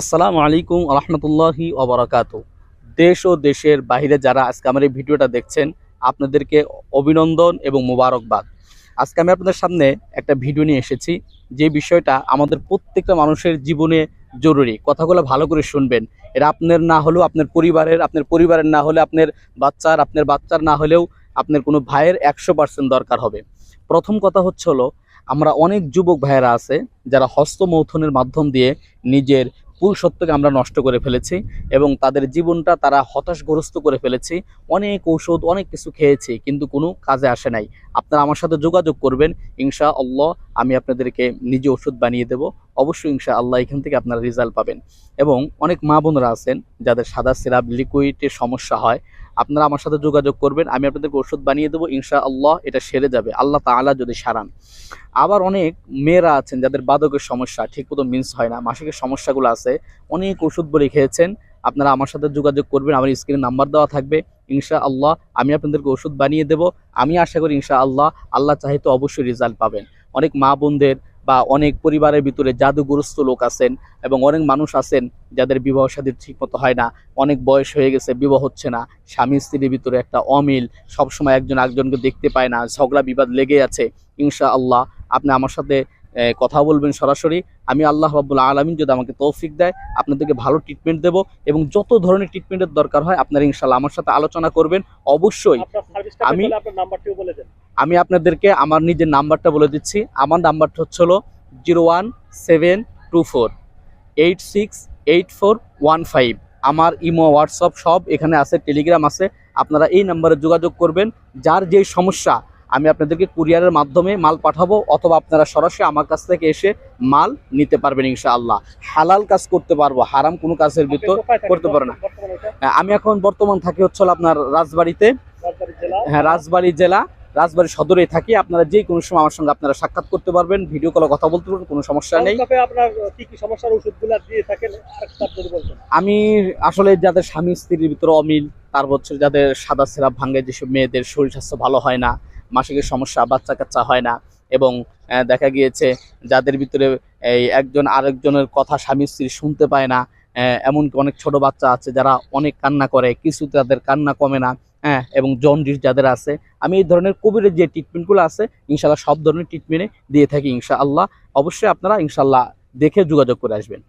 আসসালামু আলাইকুম রহমতুল্লাহি ওবরাকাত দেশ ও দেশের বাইরে যারা আজকে আমার এই ভিডিওটা দেখছেন, আপনাদেরকে অভিনন্দন এবং মোবারকবাদ। আজকে আমি আপনাদের সামনে একটা ভিডিও নিয়ে এসেছি, যে বিষয়টা আমাদের প্রত্যেকটা মানুষের জীবনে জরুরি। কথাগুলো ভালো করে শুনবেন। এটা আপনার না হলেও আপনার পরিবারের আপনার পরিবারের না হলে আপনার বাচ্চার আপনার বাচ্চার না হলেও আপনার কোনো ভাইয়ের একশো পার্সেন্ট দরকার হবে। প্রথম কথা হচ্ছে হলো, আমরা অনেক যুবক ভাইয়েরা আছে, যারা হস্তমৈথুনের মাধ্যম দিয়ে নিজের পুরুষত্বকে আমরা নষ্ট করে ফেলেছি এবং তাদের জীবনটা তারা হতাশগ্রস্ত করে ফেলেছি। অনেক ঔষধ, অনেক কিছু খেয়েছি, কিন্তু কোনো কাজে আসে নাই। আপনারা আমার সাথে যোগাযোগ করবেন। ইনশা আল্লাহ আমি আপনাদেরকে নিজে ওষুধ বানিয়ে দেব। অবশ্যই ইনশা আল্লাহ এখান থেকে আপনারা রেজাল্ট পাবেন। এবং অনেক মা বোনরা আছেন যাদের সাদা সিরাপ লিকুইডের সমস্যা হয়। আপনারা আমার সাথে যোগাযোগ করবেন, আমি আপনাদেরকে ওষুধ বানিয়ে দেবো ইনশা আল্লাহ এটা সেরে যাবে। আল্লাহ তাআলা যদি সারান। আবার অনেক মেয়েরা আছেন যাদের বাদকের সমস্যা, ঠিক মতো মিন্স হয় না, মাসিকের সমস্যাগুলো আছে, অনেক ওষুধ বলে খেয়েছেন, আপনারা আমার সাথে যোগাযোগ করবেন, আমার স্ক্রিনে নাম্বার দেওয়া থাকবে ইনশা আল্লাহ আমি আপনাদেরকে ওষুধ বানিয়ে দেব, আমি আশা করি ইনশা আল্লাহ আল্লাহ চাহিতে অবশ্যই রেজাল্ট পাবেন। অনেক মা বোনদের বা অনেক পরিবারের ভিতরে জাদুগ্রস্ত লোক আছেন এবং অনেক মানুষ আছেন যাদের বিবাহ সাদী ঠিকমতো হয় না অনেক বয়স হয়ে গেছে বিবাহ হচ্ছে না। স্বামী স্ত্রীর ভিতরে একটা অমিল সবসময় একজন একজনকে দেখতে পায় না ঝগড়া বিবাদ লেগে আছে। ইনশা আল্লাহ আপনি আমার সাথে কথা বলবেন সরাসরি। আমি আল্লাহ রাব্বুল আলমিন যদি আমাকে তৌফিক দেয় আপনাদেরকে ভালো ট্রিটমেন্ট দেব এবং যত ধরনের ট্রিটমেন্টের দরকার হয় আপনারা ইনশাল্লাহ আমার সাথে আলোচনা করবেন। অবশ্যই আমি- আমি আপনাদেরকে আমার নিজের নাম্বারটা বলে দিচ্ছি। আমার নাম্বারটা হচ্ছে হলো zero one seven two four eight six eight four one five. আমার ইমো হোয়াটসঅ্যাপ সব এখানে আছে টেলিগ্রাম আছে। আপনারা এই নাম্বারে যোগাযোগ করবেন। যার যেই সমস্যা আমি আপনাদেরকে কুরিয়ারের মাধ্যমে মাল পাঠাবো অথবা আপনারা সরাসরি আমার কাছ থেকে এসে মাল নিতে পারবেন ইনশাআল্লাহ। হালাল কাজ করতে পারব হারাম কোনো কাজের ভিতর করতে পারে না। হ্যাঁ, আমি এখন বর্তমান থাকি হচ্ছে আপনার রাজবাড়িতে। হ্যাঁ রাজবাড়ি জেলা। রাজবাড়ী সদরে থাকি। আপনারা যে কোনো সময় আমার সঙ্গে আপনারা সাক্ষাৎ করতে পারবেন ভিডিও কলে কথা বলতে পারবেন কোনো সমস্যা নেই। আমি আসলে যাদের স্বামী স্ত্রীর ভিতরে অমিল তার হচ্ছে যাদের সাদা সিরাপ ভাঙে যেসব মেয়েদের শরীর স্বাস্থ্য ভালো হয় না মাসিকের সমস্যা বাচ্চা কাচ্চা হয় না এবং দেখা গিয়েছে যাদের ভিতরে এই একজন আরেকজনের কথা স্বামী স্ত্রী শুনতে পায় না এমনকি অনেক ছোট বাচ্চা আছে যারা অনেক কান্না করে, কিছু তাদের কান্না কমে না হ্যাঁ এবং জন্ডিস যাদের আছে। আমি এই ধরনের কোভিডের যে ট্রিটমেন্টগুলো আছে ইনশাল্লাহ সব ধরনের ট্রিটমেন্টে দিয়ে থাকি, ইনশাআল্লাহ। অবশ্যই আপনারা ইনশাল্লাহ দেখে যোগাযোগ করে আসবেন।